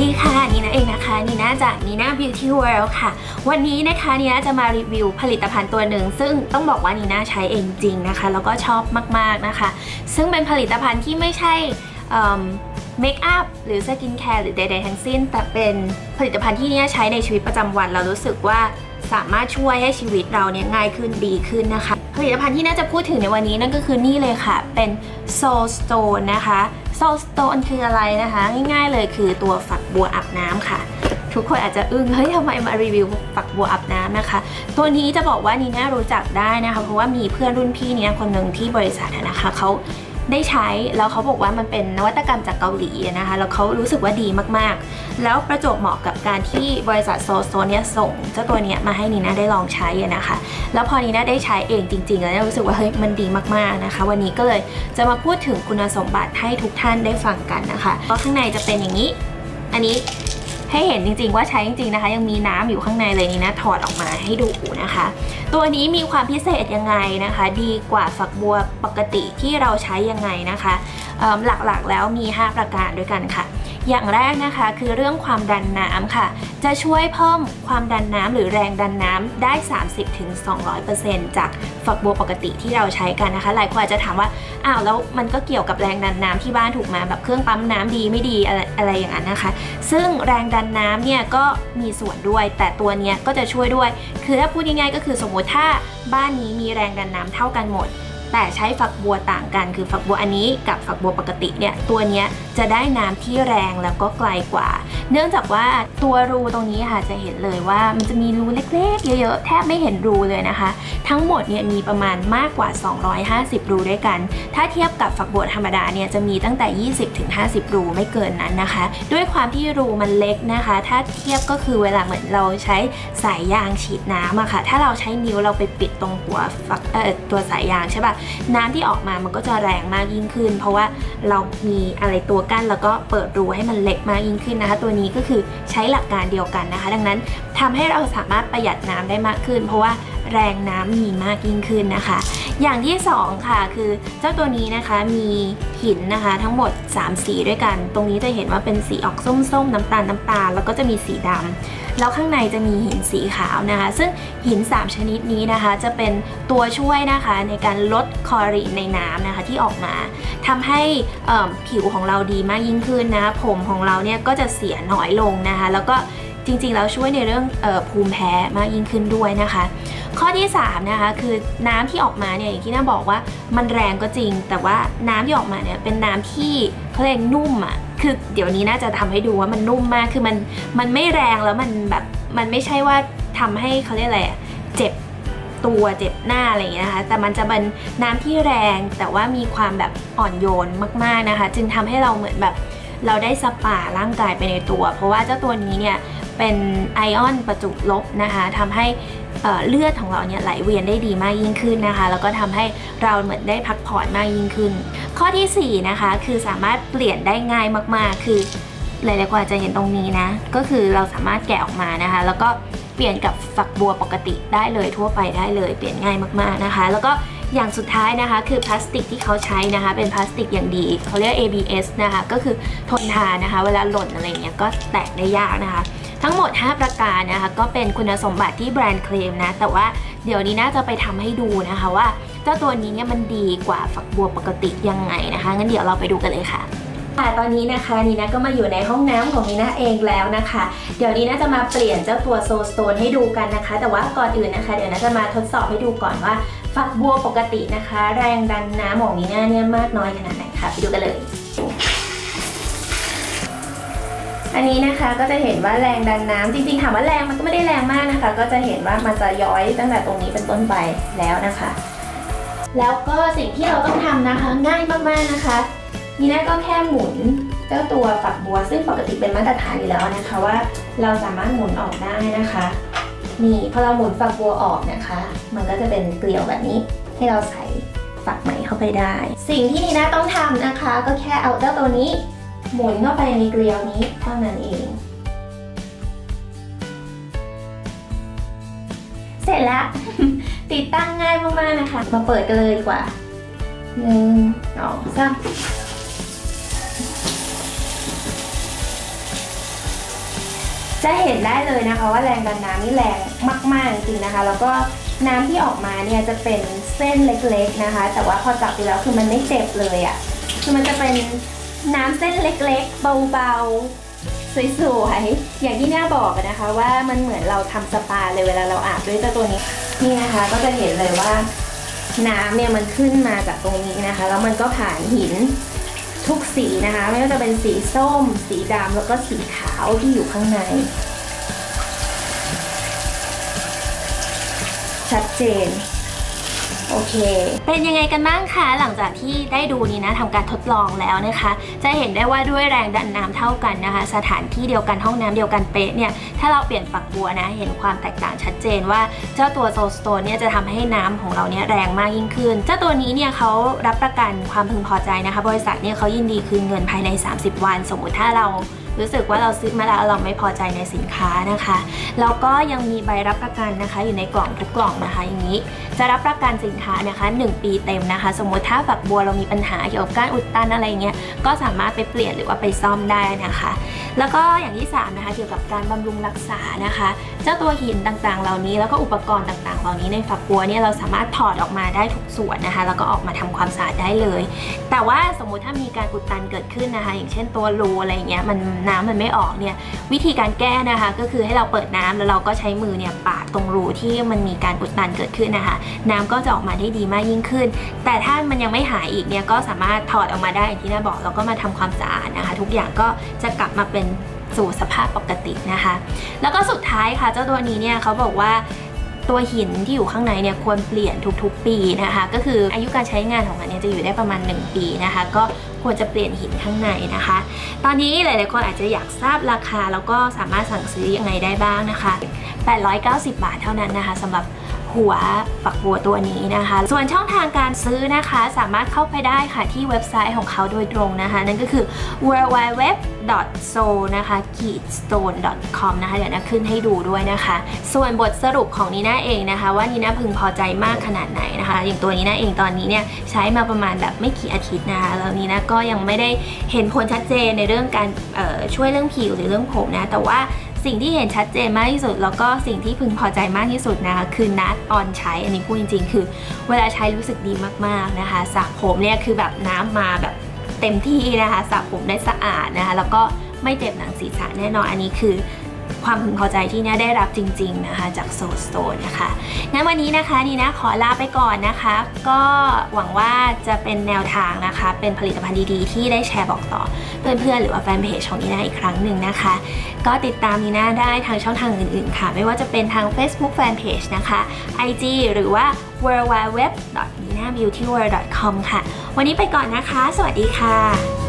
ดีค่ะนีน่าเองนะคะนีน่าจากนีน่า Beauty World ค่ะ วันนี้นะคะนีน่าจะมารีวิวผลิตภัณฑ์ตัวหนึ่ง ซึ่งต้องบอกว่านีน่าใช้เองจริงนะคะ แล้วก็ชอบมากๆนะคะ ซึ่งเป็นผลิตภัณฑ์ที่ไม่ใช่เมคอัพหรือสกินแคร์หรือใดๆทั้งสิ้น แต่เป็นผลิตภัณฑ์ที่นีน่าใช้ในชีวิตประจำวัน เรารู้สึกว่าสามารถช่วยให้ชีวิตเราเนี่ยง่ายขึ้นดีขึ้นนะคะ ผลิตภัณฑ์ที่น่าจะพูดถึงในวันนี้นั่นก็คือนี่เลยค่ะ เป็น Soul Stone นะคะ Soul Stone คืออะไรนะคะ ง่ายๆเลยคือตัวฝัก บัวอาบน้ำค่ะ ทุกคนอาจจะอึ้งเฮ้ยทำไมมารีวิวฝักบัวอาบน้ำนะคะ ตัวนี้จะบอกว่านีน่ารู้จักได้นะคะ เพราะว่ามีเพื่อนรุ่นพี่เนี่ยคนหนึ่งที่บริษัทนะคะเขาได้ใช้แล้วเขาบอกว่ามันเป็นนวัตกรรมจากเกาหลีนะคะแล้วเขารู้สึกว่าดีมากๆ แล้วประจวบเหมาะกับการที่บริษัทโซโซเนี่ยส่งเจ้าตัวเนี้ยมาให้นีน่าได้ลองใช้นะคะ แล้วพอนีน่าได้ใช้เองจริงๆ แล้วรู้สึกว่าเฮ้ยมันดีมากๆนะคะ วันนี้ก็เลยจะมาพูดถึงคุณสมบัติให้ทุกท่านได้ฟังกันนะคะก็ข้างในจะเป็นอย่างนี้ อันนี้ให้เห็นจริงๆว่าใช้จริงๆนะคะ ยังมีน้ำอยู่ข้างในเลยนี่นะ ถอดออกมาให้ดูนะคะ ตัวนี้มีความพิเศษยังไงนะคะ ดีกว่าฝักบัวปกติที่เราใช้ยังไงนะคะหลักๆแล้วมี 5 ประการด้วยกันค่ะ อย่างแรกนะคะคือเรื่องความดันน้ำค่ะ จะช่วยเพิ่มความดันน้ำหรือแรงดันน้ำได้ 30-200%จากฝักบัวปกติที่เราใช้กันนะคะ หลายคนอาจจะถามว่าอ้าวแล้วมันก็เกี่ยวกับแรงดันน้ำที่บ้านถูกมาแบบเครื่องปั๊มน้ำดีไม่ดีอะไรอะไรอย่างนั้นนะคะ ซึ่งแรงดันน้ำเนี่ยก็มีส่วนด้วย แต่ตัวเนี้ยก็จะช่วยด้วย คือถ้าพูดง่ายๆก็คือสมมติถ้าบ้านนี้มีแรงดันน้ำเท่ากันหมด แต่ใช้ฝักบัวต่างกันคือฝักบัวอันนี้กับฝักบัวปกติเนี่ยตัวเนี้ยจะได้น้ำที่แรงแล้วก็ไกลกว่า เนื่องจากว่าตัวรูตรงนี้ค่ะจะเห็นเลยว่ามันจะมีรูเล็กๆ เยอะๆแทบไม่เห็นรูเลยนะคะ ทั้งหมดเนี่ยมีประมาณมากกว่า 250 รูด้วยกัน ถ้าเทียบกับฝักบัวธรรมดาเนี่ยจะมีตั้งแต่ 20-50 รูไม่เกินนั้นนะคะ ด้วยความที่รูมันเล็กนะคะ ถ้าเทียบก็คือเวลาเหมือนเราใช้สายยางฉีดน้ำอะค่ะ ถ้าเราใช้นิ้วเราไปปิดตรงหัวฝักเอ่อตัวสายยางใช่ปะน้ำที่ออกมามันก็จะแรงมากยิ่งขึ้น เพราะว่าเรามีอะไรตัวกั้นแล้วก็เปิดรูให้มันเล็กมากยิ่งขึ้นนะคะ ตัวนี้ก็คือใช้หลักการเดียวกันนะคะ ดังนั้นทำให้เราสามารถประหยัดน้ำได้มากขึ้น เพราะว่า แรงน้ำมีมากยิ่งขึ้นนะคะ อย่างที่ 2 ค่ะคือเจ้าตัวนี้นะคะมีหินนะคะทั้งหมด 3 สีด้วยกัน ตรงนี้จะเห็นว่าเป็นสีออกส้มๆ น้ำตาลน้ำตาลแล้วก็จะมีสีดำแล้วข้างในจะมีหินสีขาวนะคะ ซึ่งหิน 3 ชนิดนี้นะคะ จะเป็นตัวช่วยนะคะในการลดคลอรีนในน้ำนะคะที่ออกมาทำให้ผิวของเราดีมากยิ่งขึ้นนะผมของเราเนี่ยก็จะเสียน้อยลงนะคะ แล้วก็ จริงๆแล้วช่วยในเรื่องออภูมิแพ้มากยิ่งขึ้นด้วยนะคะ ข้อที่3นะคะคือน้ำที่ออกมาเนี่ยอย่างที่น่าบอกว่ามันแรงก็จริง แต่ว่าน้ำที่ออกมาเนี่ยเป็นน้ำที่เขาเรียกนุ่มอะ่ะคือเดี๋ยวนี้น่าจะทำให้ดูว่ามันนุ่มมากคือมันมันไม่แรงแล้วมันแบบมันไม่ใช่ว่าทำให้เขาเรียกอะไรเจ็บตัวเจ็บหน้าอะไรอย่างเงี้ยนะคะ แต่มันจะเป็นน้ำที่แรงแต่ว่ามีความแบบอ่อนโยนมากๆนะคะ จึงทำให้เราเหมือนแบบเราได้สปาร่างกายไปในตัว เพราะว่าเจ้าตัวนี้เนี่ย เป็นไอออนประจุลบนะคะทำให้เลือดของเราเนี่ยไหลเวียนได้ดีมากยิ่งขึ้นนะคะ แล้วก็ทำให้เราเหมือนได้พักผ่อนมากยิ่งขึ้น ข้อที่4นะคะคือสามารถเปลี่ยนได้ง่ายมากๆ คือหลายๆคนอาจจะเห็นตรงนี้นะ ก็คือเราสามารถแกะออกมานะคะ แล้วก็เปลี่ยนกับฝักบัวปกติได้เลยทั่วไปได้เลย เปลี่ยนง่ายมากๆนะคะ แล้วก็ อย่างสุดท้ายนะคะคือพลาสติกที่เขาใช้นะคะ เป็นพลาสติกอย่างดีเขาเรียก ABS นะคะ ก็คือทนทานนะคะ เวลาหล่นอะไรเงี้ยก็แตกได้ยากนะคะ ทั้งหมด 5 ประการนะคะ ก็เป็นคุณสมบัติที่แบรนด์เคลมนะ แต่ว่าเดี๋ยวนี้น่าจะไปทำให้ดูนะคะว่าเจ้าตัวนี้เนี่ยมันดีกว่าฝักบัวปกติยังไงนะคะ งั้นเดี๋ยวเราไปดูกันเลยค่ะค่ะตอนนี้นะคะนีน่าก็มาอยู่ในห้องน้ำของนีน่าเองแล้วนะคะ เดี๋ยวนี้น่าจะมาเปลี่ยนเจ้าตัวโซสโตนให้ดูกันนะคะ แต่ว่าก่อนอื่นนะคะ เดี๋ยวน่าจะมาทดสอบให้ดูก่อนว่า ฝักบัวปกตินะคะ แรงดันน้ำของนีน่าเนี่ยมากน้อยขนาดไหนคะไปดูกันเลย อันนี้นะคะก็จะเห็นว่าแรงดันน้ำจริงๆถามว่าแรงมันก็ไม่ได้แรงมากนะคะ ก็จะเห็นว่ามันจะย้อยตั้งแต่ตรงนี้เป็นต้นไปแล้วนะคะ แล้วก็สิ่งที่เราต้องทำนะคะง่ายมากๆนะคะนี่นะก็แค่หมุนเจ้าตัวฝักบัวซึ่งปกติเป็นมาตรฐานอยู่แล้วนะคะว่า เราสามารถหมุนออกได้นะคะ นี่พอเราหมุนฝักบัวออกนะคะ มันก็จะเป็นเกลียวแบบนี้ ให้เราใส่ฝักใหม่เข้าไปได้ สิ่งที่นีน่าต้องทำนะคะ ก็แค่เอาเจ้าตัวนี้ หมุนเข้าไปในเกลียวนี้เท่านั้นเอง เสร็จแล้ว ติดตั้งง่ายมากๆนะคะ มาเปิดกันเลยดีกว่าหนึ่งสองสาม จะเห็นได้เลยนะคะว่าแรงดันน้ำนี่แรงมากๆจริงๆนะคะ แล้วก็น้ำที่ออกมาเนี่ยจะเป็นเส้นเล็กๆนะคะ แต่ว่าพอจับไปแล้วคือมันไม่เจ็บเลยอะ่ะคือมันจะเป็นน้ำเส้นเล็กๆ เบาๆ สวยๆ อย่างที่น่าบอกนะคะว่ามันเหมือนเราทำสปาเลยเวลาเราอาบด้วยตัวนี้นี่นะคะก็จะเห็นเลยว่าน้ำเนี่ยมันขึ้นมาจากตรงนี้นะคะ แล้วมันก็ผ่านหิน ทุกสีนะคะ ไม่ว่าจะเป็นสีส้ม สีดำแล้วก็สีขาวที่อยู่ข้างใน ชัดเจน โอเค เป็นยังไงกันบ้างคะหลังจากที่ได้ดูนี้นะทำการทดลองแล้วนะคะ จะเห็นได้ว่าด้วยแรงดันน้ำเท่ากันนะคะ สถานที่เดียวกันห้องน้ำเดียวกันเป๊ะเนี่ยถ้าเราเปลี่ยนฝักบัวนะ เห็นความแตกต่างชัดเจนว่าเจ้าตัวโซสโตนเนี่ยจะทำให้น้ำของเราเนี่ยแรงมากยิ่งขึ้น เจ้าตัวนี้เนี่ยเขารับประกันความพึงพอใจนะคะ บริษัทเนี่ยเขายินดีคืนเงินภายใน 30 วัน สมมุติถ้าเรา รู้สึกว่าเราซื้อมาแล้วเราไม่พอใจในสินค้านะคะแล้วก็ยังมีใบรับประกันนะคะ อยู่ในกล่องทุกกล่องนะคะ อย่างนี้ จะรับประกันสินค้านะคะ 1 ปีเต็มนะคะ สมมติถ้าฝักบัวเรามีปัญหาเกี่ยวกับการอุดตันอะไรเงี้ยก็สามารถไปเปลี่ยนหรือว่าไปซ่อมได้นะคะ แล้วก็อย่างที่3นะคะเกี่ยวกับการบำรุงรักษานะคะ เจ้าตัวหินต่างๆ เหล่านี้แล้วก็อุปกรณ์ต่างๆ เหล่านี้ในฝักบัวเนี่ยเราสามารถถอดออกมาได้ทุกส่วนนะคะ แล้วก็ออกมาทำความสะอาดได้เลย แต่ว่าสมมุติถ้ามีการอุดตันเกิดขึ้นนะคะ อย่างเช่นตัวรูอะไรเงี้ยมันน้ำมันไม่ออกเนี่ยวิธีการแก้นะคะก็คือให้เราเปิดน้ำแล้วเราก็ใช้มือเนี่ยปาดตรงรูที่มันมีการอุดตันเกิดขึ้นนะคะ น้ำก็จะออกมาได้ดีมากยิ่งขึ้น แต่ถ้ามันยังไม่หายอีกเนี่ยก็สามารถถอดออกมาได้อย่างที่น้าบอกแล้วก็มาทำความสะอาดนะคะ ทุกอย่างก็จะกลับมาเป็นสู่สภาพปกตินะคะ แล้วก็สุดท้ายค่ะเจ้าตัวนี้เนี่ยเขาบอกว่า ตัวหินที่อยู่ข้างในเนี่ยควรเปลี่ยนทุกๆ ปีนะคะ ก็คืออายุการใช้งานของมันเนี่ยจะอยู่ได้ประมาณ 1 ปีนะคะ ก็ควรจะเปลี่ยนหินข้างในนะคะ ตอนนี้หลายๆคนอาจจะอยากทราบราคาแล้วก็สามารถสั่งซื้อยังไงได้บ้างนะคะ 890 บาทเท่านั้นนะคะสำหรับ หัวฝักบัวตัวนี้นะคะ ส่วนช่องทางการซื้อนะคะ สามารถเข้าไปได้ค่ะที่เว็บไซต์ของเขาโดยตรงนะคะ นั่นก็คือ w w w s o นะคะ stone com นะคะ เดี๋ยวนะขึ้นให้ดูด้วยนะคะ ส่วนบทสรุปของนีน่าเองนะคะ ว่านีน่าพึงพอใจมากขนาดไหนนะคะ อย่างตัวนีน่าเองตอนนี้เนี่ยใช้มาประมาณแบบไม่กี่อาทิตย์นะคะ แล้วนีน่าก็ยังไม่ได้เห็นผลชัดเจนในเรื่องการช่วยเรื่องผิวหรือเรื่องผมนะ แต่ว่า สิ่งที่เห็นชัดเจนมากที่สุด แล้วก็สิ่งที่พึงพอใจมากที่สุดนะคะคือนัดออนใช้อันนี้พูดจริง ๆ คือ เวลาใช้รู้สึกดีมากๆนะคะสระผมเนี่ยคือแบบน้ำมาแบบเต็มที่นะคะสระผมได้สะอาดนะคะแล้วก็ไม่เจ็บหนังศีรษะแน่นอนอันนี้คือ ความพึงพอใจที่น่าได้รับจริง ๆนะคะ จากโซสโตนนะคะงั้นวันนี้นะคะนี่นะขอลาไปก่อนนะคะ ก็หวังว่าจะเป็นแนวทางนะคะ เป็นผลิตภัณฑ์ดีๆ ที่ได้แชร์บอกต่อเพื่อนๆหรือว่าแฟนเพจของนีน่าอีกครั้งหนึ่งนะคะ ก็ติดตามนีน่าได้ทางช่องทางอื่นๆค่ะ ไม่ว่าจะเป็นทาง Facebook Fanpage นะคะ IG หรือว่า w w w n i n a b e a u t y w o r l d c o m ค่ะ วันนี้ไปก่อนนะคะ สวัสดีค่ะ